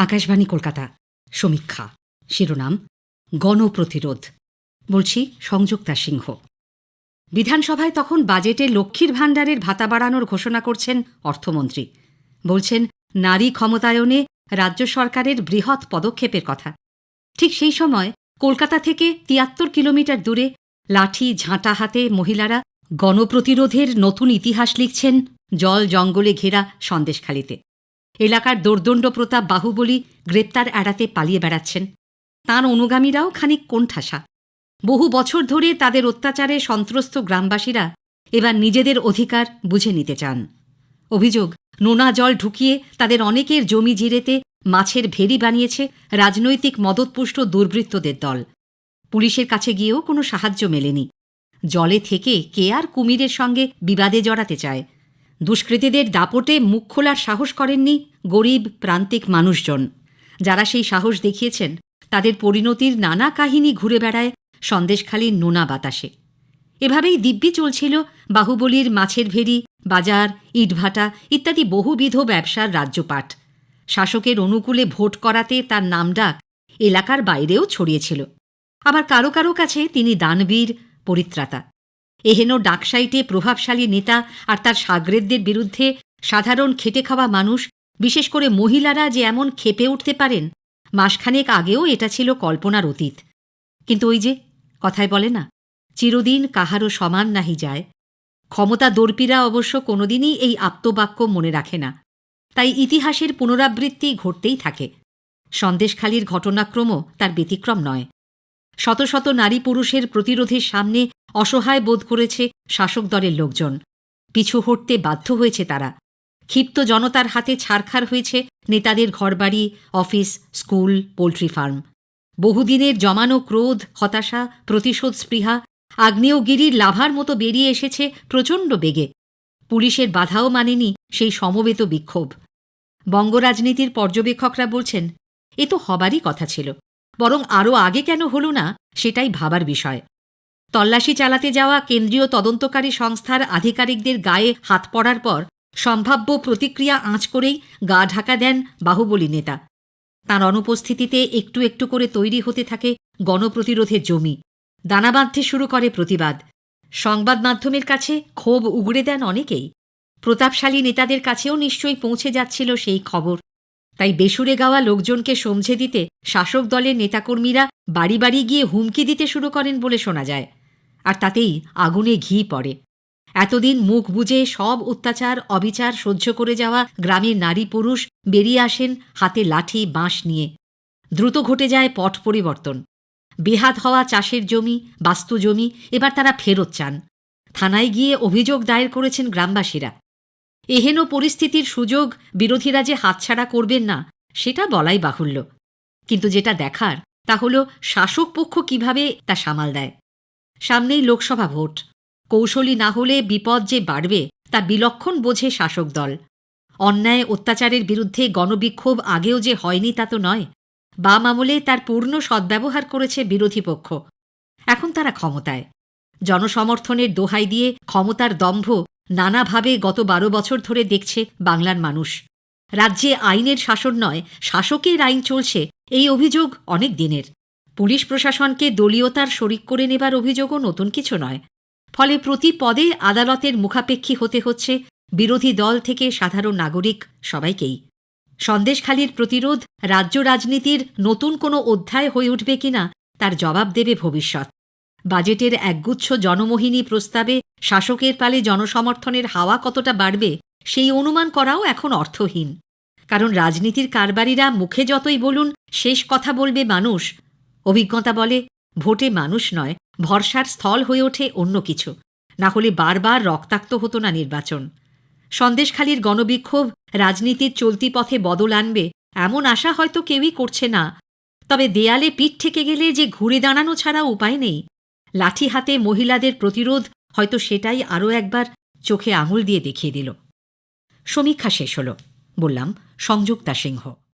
আকাশবাণী কলকাতা। সমীক্ষা। শিরোনাম, গণপ্রতিরোধ। বলছি, সংযুক্তা সিংহ। বিধানসভায় তখন বাজেটে লক্ষ্মীর ভাণ্ডারের ভাতা বাড়ানোর ঘোষণা করছেন অর্থমন্ত্রী। বলছেন, নারী ক্ষমতায়নে রাজ্য সরকারের বৃহৎ পদক্ষেপের কথা। ঠিক সেই সময় কলকাতা থেকে তিয়াত্তর কিলোমিটার দূরে লাঠি ঝাঁটা হাতে মহিলারা গণপ্রতিরোধের নতুন ইতিহাস লিখছেন, জল জঙ্গলে ঘেরা সন্দেশখালিতে। এলাকার দোর্দণ্ড প্রতাপ বাহুবলী গ্রেপ্তার এড়াতে পালিয়ে বেড়াচ্ছেন। তাঁর অনুগামীরাও খানিক কোণঠাসা। বহু বছর ধরে তাদের অত্যাচারে সন্ত্রস্ত গ্রামবাসীরা এবার নিজেদের অধিকার বুঝে নিতে চান। অভিযোগ, নোনা জল ঢুকিয়ে তাদের অনেকের জমি জিরেতে মাছের ভেরি বানিয়েছে রাজনৈতিক মদতপুষ্ট দুর্বৃত্তদের দল। পুলিশের কাছে গিয়েও কোনো সাহায্য মেলেনি। জলে থেকে কে আর কুমিরের সঙ্গে বিবাদে জড়াতে চায় দুষ্কৃতীদের দাপটে মুখ খোলার সাহস করেননি গরিব, প্রান্তিক মানুষজন। যারা সেই সাহস দেখিয়েছেন, তাদের পরিণতির নানা কাহিনী ঘুরে বেড়ায় সন্দেশখালীর নোনা বাতাসে। এভাবেই দিব্যি চলছিল বাহুবলীর মাছের ভেরি বাজার, ইটভাটা ইত্যাদি বহুবিধ ব্যবসার রাজ্যপাট শাসকের অনুকূলে ভোট করাতে তার নামডাক এলাকার বাইরেও ছড়িয়েছিল। আবার কারও কারও কাছে তিনি দানবীর, পরিত্রাতা। এহেন ডাকসাইটে প্রভাবশালী নেতা আর তার সাগরেদদের বিরুদ্ধে সাধারণ খেটে খাওয়া মানুষ, বিশেষ করে মহিলারা যে এমন খেপে উঠতে পারেন, মাসখানেক আগেও এটা ছিল কল্পনার অতীত। কিন্তু ওই যে, কথায় বলে না, চিরদিন কাহারও সমান নাহি যায়। ক্ষমতা দর্পীরা অবশ্য কোনোদিনই এই আপ্তবাক্য মনে রাখে না। তাই ইতিহাসের পুনরাবৃত্তি ঘটতেই থাকে। সন্দেশখালির ঘটনাক্রমও তার ব্যতিক্রম নয়। শত শত নারী পুরুষের প্রতিরোধের সামনে অসহায় বোধ করেছে শাসক দলের লোকজন। পিছু হটতে বাধ্য হয়েছে তারা। ক্ষিপ্ত জনতার হাতে ছারখার হয়েছে নেতাদের ঘরবাড়ি, অফিস, স্কুল, পোল্ট্রি ফার্ম। বহুদিনের জমানো ক্রোধ, হতাশা, প্রতিশোধ স্পৃহা, আগ্নেয়গিরির লাভার মতো বেরিয়ে এসেছে প্রচণ্ড বেগে। পুলিশের বাধাও মানেনি সেই সমবেত বিক্ষোভ। বঙ্গরাজনীতির পর্যবেক্ষকরা বলছেন, এ তো হবারই কথা ছিল। বরং আরও আগে কেন হল না, সেটাই ভাবার বিষয়। তল্লাশি চালাতে যাওয়া কেন্দ্রীয় তদন্তকারী সংস্থার আধিকারিকদের গায়ে হাত পড়ার পর সম্ভাব্য প্রতিক্রিয়া আঁচ করেই গা ঢাকা দেন বাহুবলী নেতা। তাঁর অনুপস্থিতিতে একটু একটু করে তৈরি হতে থাকে গণপ্রতিরোধের জমি। দানা বাঁধতে শুরু করে প্রতিবাদ। সংবাদ মাধ্যমের কাছে ক্ষোভ উগড়ে দেন অনেকেই। প্রতাপশালী নেতাদের কাছেও নিশ্চয়ই পৌঁছে যাচ্ছিল সেই খবর। তাই বেসুরে গাওয়া লোকজনকে সমঝে দিতে শাসক দলের নেতাকর্মীরা বাড়ি বাড়ি গিয়ে হুমকি দিতে শুরু করেন বলে শোনা যায়। আর তাতেই আগুনে ঘি পড়ে। এতদিন মুখ বুজে সব অত্যাচার, অবিচার সহ্য করে যাওয়া গ্রামের নারী পুরুষ বেরিয়ে আসেন হাতে লাঠি, বাঁশ নিয়ে। দ্রুত ঘটে যায় পট পরিবর্তন। বেহাত হওয়া চাষের জমি, বাস্তু জমি এবার তারা ফেরত চান। থানায় গিয়ে অভিযোগ দায়ের করেছেন গ্রামবাসীরা। এহেন পরিস্থিতির সুযোগ বিরোধীরা যে হাতছাড়া করবেন না, সেটা বলাই বাহুল্য। কিন্তু যেটা দেখার, তা হল শাসক পক্ষ কীভাবে তা সামাল দেয়। সামনেই লোকসভা ভোট। কৌশলী না হলে বিপদ যে বাড়বে, তা বিলক্ষণ বোঝে শাসক দল। অন্যায় অত্যাচারের বিরুদ্ধে গণবিক্ষোভ আগেও যে হয়নি তা তো নয়। বাম আমলে তার পূর্ণ সদ্ব্যবহার করেছে বিরোধী পক্ষ। এখন তারা ক্ষমতায়। জনসমর্থনের দোহাই দিয়ে ক্ষমতার দম্ভ নানাভাবে গত বারো বছর ধরে দেখছে বাংলার মানুষ। রাজ্যে আইনের শাসন নয়, শাসকের আইন চলছে, এই অভিযোগ অনেক দিনের। পুলিশ প্রশাসনকে দলীয়তার শরিক করে নেবার অভিযোগও নতুন কিছু নয়। ফলে প্রতি পদে আদালতের মুখাপেক্ষী হতে হচ্ছে বিরোধী দল থেকে সাধারণ নাগরিক সবাইকেই। সন্দেশখালীর প্রতিরোধ রাজ্য রাজনীতির নতুন কোনো অধ্যায় হয়ে উঠবে কিনা তার জবাব দেবে ভবিষ্যৎ। বাজেটের একগুচ্ছ জনমোহিনী প্রস্তাবে শাসকের পালে জনসমর্থনের হাওয়া কতটা বাড়বে সেই অনুমান করাও এখন অর্থহীন। কারণ রাজনীতির কারবারিরা মুখে যতই বলুন, শেষ কথা বলবে মানুষ অভিজ্ঞতা বলে, ভোটে মানুষ নয়, ভরসার স্থল হয়ে ওঠে অন্য কিছু। না হলে বারবার রক্তাক্ত হতো না নির্বাচন। সন্দেশখালীর গণবিক্ষোভ রাজনীতির চলতি পথে বদল আনবে এমন আশা হয়তো কেউই করছে না। তবে দেয়ালে পিঠ থেকে গেলে যে ঘুরে দাঁড়ানো ছাড়া উপায় নেই। লাঠি হাতে মহিলাদের প্রতিরোধ হয়তো সেটাই আরও একবার চোখে আঙুল দিয়ে দেখিয়ে দিল। সমীক্ষা শেষ হল, বললাম, সংযুক্তা সিংহ।